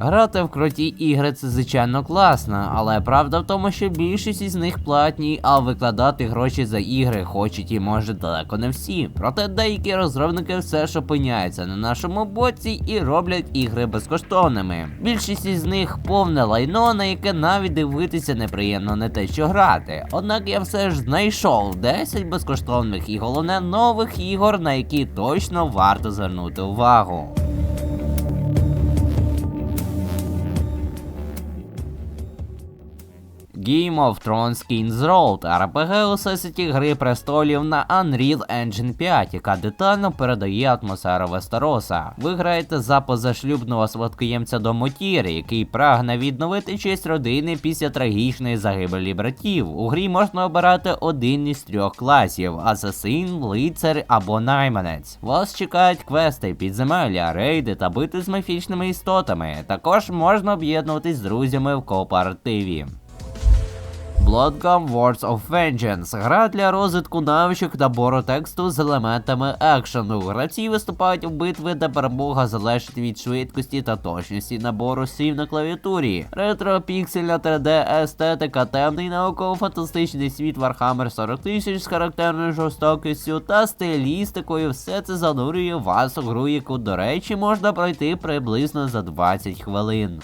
Грати в круті ігри це звичайно класно, але правда в тому, що більшість із них платні, а викладати гроші за ігри хочуть і може далеко не всі. Проте деякі розробники все ж опиняються на нашому боці і роблять ігри безкоштовними. Більшість із них повне лайно, на яке навіть дивитися неприємно не те, що грати. Однак я все ж знайшов 10 безкоштовних і головне нових ігор, на які точно варто звернути увагу. Game of Thrones King's Road RPG у всесвіті Гри престолів на Unreal Engine 5, яка детально передає атмосферу Вестероса. Ви граєте за позашлюбного до Мотіри, який прагне відновити честь родини після трагічної загибелі братів. У грі можна обирати один із трьох класів: асасин, лицар або найманець. Вас чекають квести, підземелля, рейди та бити з міфічними істотами. Також можна об'єднуватись з друзями в кооперативі. Bloodgum Words of Vengeance гра для розвитку навичок та бору тексту з елементами екшену. Гравці виступають у битви, де перемога залежить від швидкості та точності набору слів на клавіатурі. Ретро піксельна 3D естетика, темний науково-фантастичний світ Warhammer 40 тисяч з характерною жорстокістю та стилістикою. Все це занурює вас у гру, яку, до речі, можна пройти приблизно за 20 хвилин.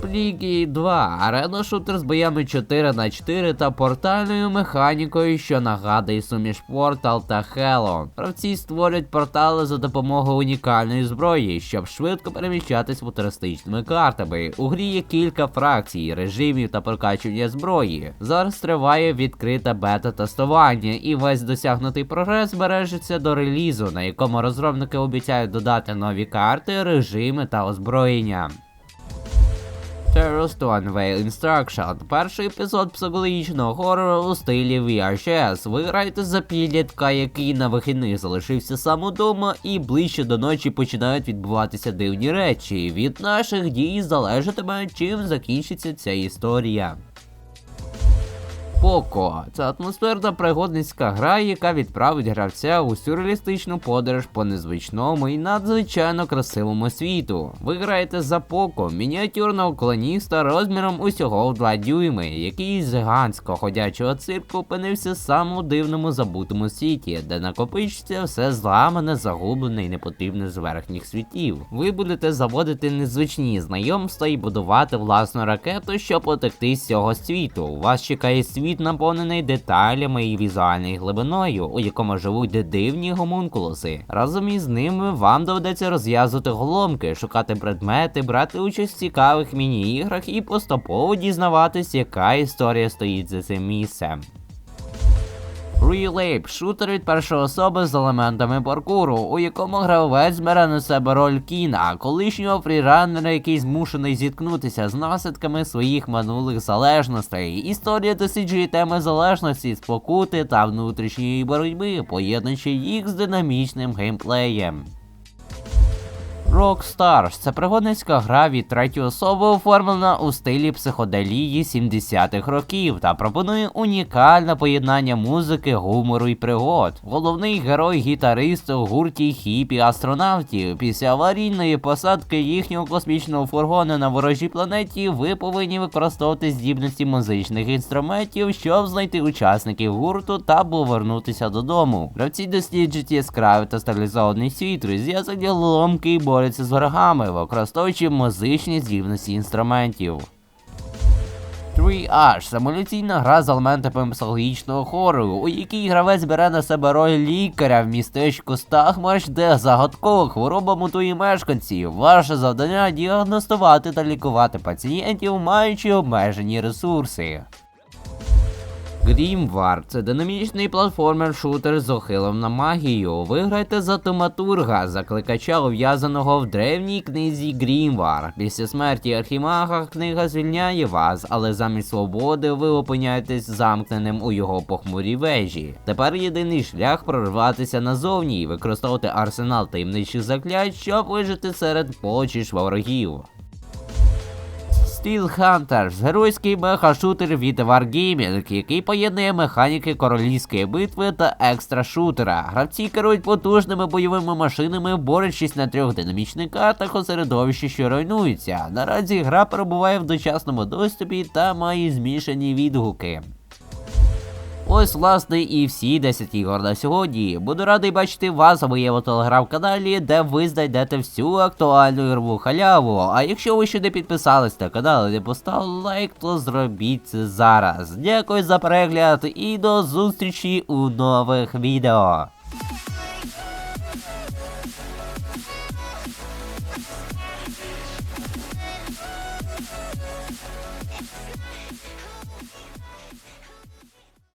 Сплігі 2 арена шутер з боями 4 на 4 та портальною механікою, що нагадує суміш Портал та Хело. Гравці створюють портали за допомогою унікальної зброї, щоб швидко переміщатись футуристичними картами. У грі є кілька фракцій, режимів та прокачування зброї. Зараз триває відкрите бета-тестування, і весь досягнутий прогрес збережеться до релізу, на якому розробники обіцяють додати нові карти, режими та озброєння. Terrorist One Veil Instruction. Перший епізод психологічного хорору у стилі VHS. Виграєте за підлітка, який на вихідних залишився сам удома, і ближче до ночі починають відбуватися дивні речі. Від наших дій залежатиме, чим закінчиться ця історія. Поко це атмосферна пригодницька гра, яка відправить гравця у сюрреалістичну подорож по незвичному і надзвичайно красивому світу. Ви граєте за Поко, мініатюрного колоніста розміром усього в 2 дюйми, який з гігантського ходячого цирку опинився сам у дивному забутому світі, де накопичиться все зламане, загублене і непотрібне з верхніх світів. Ви будете заводити незвичні знайомства і будувати власну ракету, щоб потекти з цього світу. У вас чекає світ наповнений деталями і візуальною глибиною, у якому живуть дивні гомункулуси. Разом із ними вам доведеться розв'язувати голомки, шукати предмети, брати участь в цікавих міні-іграх і поступово дізнаватись, яка історія стоїть за цим місцем. Ape – шутер від першої особи з елементами паркуру, у якому гравець бере на себе роль кіна, колишнього фріранера, який змушений зіткнутися з наслідками своїх минулих залежностей. Історія досліджує теми залежності, спокути та внутрішньої боротьби, поєднуючи їх з динамічним геймплеєм. Rockstars – це пригодницька гра від третьої особи, оформлена у стилі психоделії 70-х років та пропонує унікальне поєднання музики, гумору і пригод. Головний герой гітарист у гурті хіпі астронавтів. Після аварійної посадки їхнього космічного фургону на ворожій планеті ви повинні використовувати здібності музичних інструментів, щоб знайти учасників гурту та повернутися додому. Гравці досліджують яскравий та стилізований світ, розв'язані ломки і борються з ворогами, використовуючи музичні здібності інструментів. 3H – симуляційна гра з елементами психологічного хорору, у якій гравець бере на себе роль лікаря в містечку Стахмарш, де загадкова хвороба мутує мешканців. Ваше завдання діагностувати та лікувати пацієнтів, маючи обмежені ресурси. Грімвар це динамічний платформер-шутер з охилом на магію. Ви граєте за Томатурга, закликача ув'язаного в древній книзі Грімвар. Після смерті Архімага книга звільняє вас, але замість свободи ви опиняєтесь замкненим у його похмурій вежі. Тепер єдиний шлях прорватися назовні і використовувати арсенал таємничих заклять, щоб вижити серед почіш ворогів. Steel Hunters – геройський меха-шутер від Wargaming, який поєднує механіки королівської битви та екстра шутера. Гравці керують потужними бойовими машинами, борючись на трьох динамічних картах у середовищі, що руйнуються. Наразі гра перебуває в дочасному доступі та має змішані відгуки. Ось, власне, і всі 10 ігор на сьогодні. Буду радий бачити вас у моєму телеграм-каналі, де ви знайдете всю актуальну ігрову халяву. А якщо ви ще не підписались на канал і не поставили лайк, то зробіть це зараз. Дякую за перегляд і до зустрічі у нових відео.